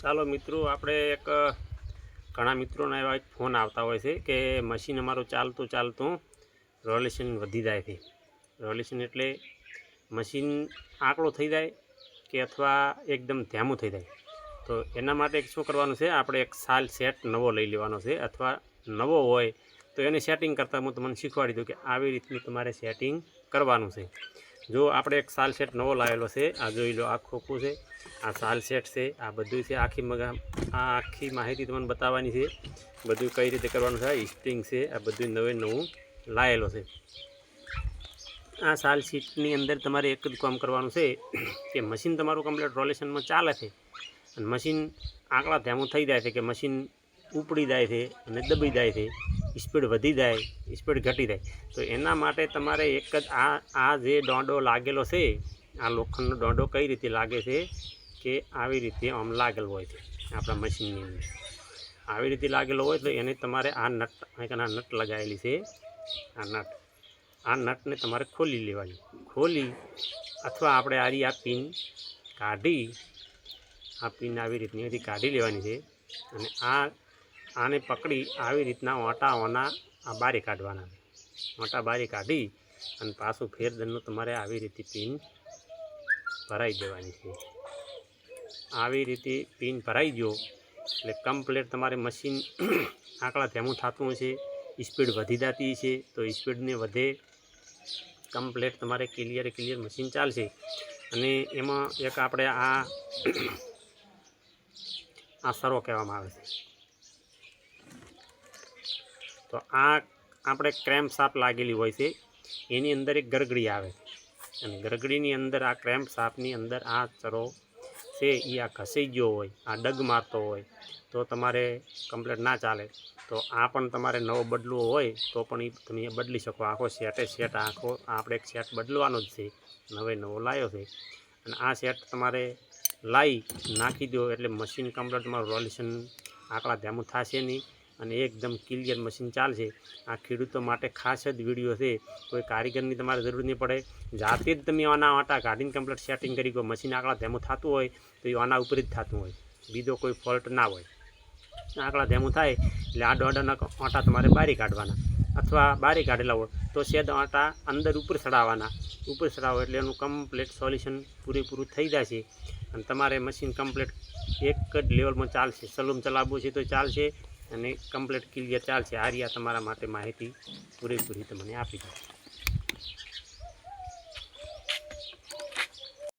ચાલો મિત્રો, આપણે એક ઘણા મિત્રોના એવા એક ફોન આવતા હોય છે કે મશીન અમારું ચાલતું ચાલતું રોલેશન વધી જાય છે. રોલેશન એટલે મશીન આંકડો થઈ જાય કે અથવા એકદમ ધ્યામું થઈ જાય. તો એના માટે શું કરવાનું છે, આપણે એક સાલ સેટ નવો લઈ લેવાનો છે અથવા નવો હોય તો એને સેટિંગ કરતાં હું તમને શીખવાડી દઉં કે આવી રીતનું તમારે સેટિંગ કરવાનું છે. જો આપણે એક સાલ સેટ નવો લાવેલો છે, આ જોઈ લો, આ ખોખું છે, આ સાલ સેટ છે, આ બધું છે, આખી મગા આ આખી માહિતી તમને બતાવવાની છે, બધું કઈ રીતે કરવાનું છે સ્પ્રિંગ છે, આ બધું નવે નવું લાવેલો છે. આ સાલ સીટની અંદર તમારે એક જ કામ કરવાનું છે, કે મશીન તમારું કમ્પ્લીટ રોલેશનમાં ચાલે છે, અને મશીન આંકડા ધ્યામું થઈ જાય છે, કે મશીન ઉપડી જાય છે અને દબી જાય છે. સ્પીડ વધી જાય, સ્પીડ ઘટી જાય. તો એના માટે તમારે એક જ આ આ જે દોંડો લાગેલો છે, આ લોખંડનો દોંડો કઈ રીતે લાગે છે કે આવી રીતે આમ લાગેલો હોય છે આપણા મશીનની અંદર. આવી રીતે લાગેલો હોય તો એને તમારે આ નટ આ નટ લગાવેલી છે, આ નટ. આ નટને તમારે ખોલી લેવાની. ખોલી અથવા આપણે આરી આ પિન કાઢી, આ પિન આવી રીતની બધી કાઢી લેવાની છે. અને આ આને પકડી આવી રીતના ઓટાઓના આ બારી કાઢવાના. છે ઓટા બારી કાઢી અને પાછું ફેરદનનું તમારે આવી રીતે પિન ભરાઈ દેવાની છે. આવી રીતે પિન ભરાઈ ગયો એટલે કમ્પ્લેટ તમારે મશીન આંકડા ધેમું થતું હશે, સ્પીડ વધી જતી છે તો સ્પીડને વધે કમ્પ્લેટ તમારે ક્લિયર ક્લિયર મશીન ચાલશે. અને એમાં એક આપણે આ આ સરો કહેવામાં આવે છે. તો આ આપણે ક્રેમ્પ સાપ લાગેલી હોય છે, એની અંદર એક ગરગડી આવે. છે અને ગરગડીની અંદર, આ ક્રેમ્પ સાપની અંદર આ ચરો છે, એ આ ઘસી ગયો હોય, આ ડગ મારતો હોય, તો તમારે કમ્પ્લેટ ના ચાલે. તો આ પણ તમારે નવો બદલવો હોય, તો પણ એ તમે બદલી શકો. આખો સેટે સેટ, આખો આપણે એક સેટ બદલવાનો જ છે. નવે નવો લાવ્યો છે. અને આ સેટ તમારે લાવી નાખી દો, એટલે મશીન કમ્પ્લેટ તમારું રોલ્યુશન આંકડા ધ્યામું થશે નહીં. અને એકદમ ક્લિયર મશીન ચાલશે. આ ખેડૂતો માટે ખાસ જ વીડિયો છે. કોઈ કારીગરની તમારે જરૂર નહીં પડે. જાતે જ તમે આના આટા કાઢીને કમ્પ્લીટ સેટિંગ કરી કોઈ મશીન આંકડા ધેમું થતું હોય, તો એ આના ઉપર જ થતું હોય. બીજો કોઈ ફોલ્ટ ના હોય. આંકડા ધેમું થાય, એટલે આ દોઢના આટા તમારે બારી કાઢવાના. અથવા બારી કાઢેલા હોય, તો શેદ આટા અંદર ઉપર ચડાવવાના. ઉપર ચડાવો એટલે એનું કમ્પ્લીટ સોલ્યુશન પૂરેપૂરું થઈ જશે. અને તમારે મશીન કમ્પ્લીટ એક જ લેવલમાં ચાલશે. સલૂમ ચલાવવું છે તો ચાલશે. અને કમ્પ્લીટ ક્લિયર ચાલશે. આ રહ્યા તમારા માટે માહિતી પૂરેપૂરી તમને આપી દઉં.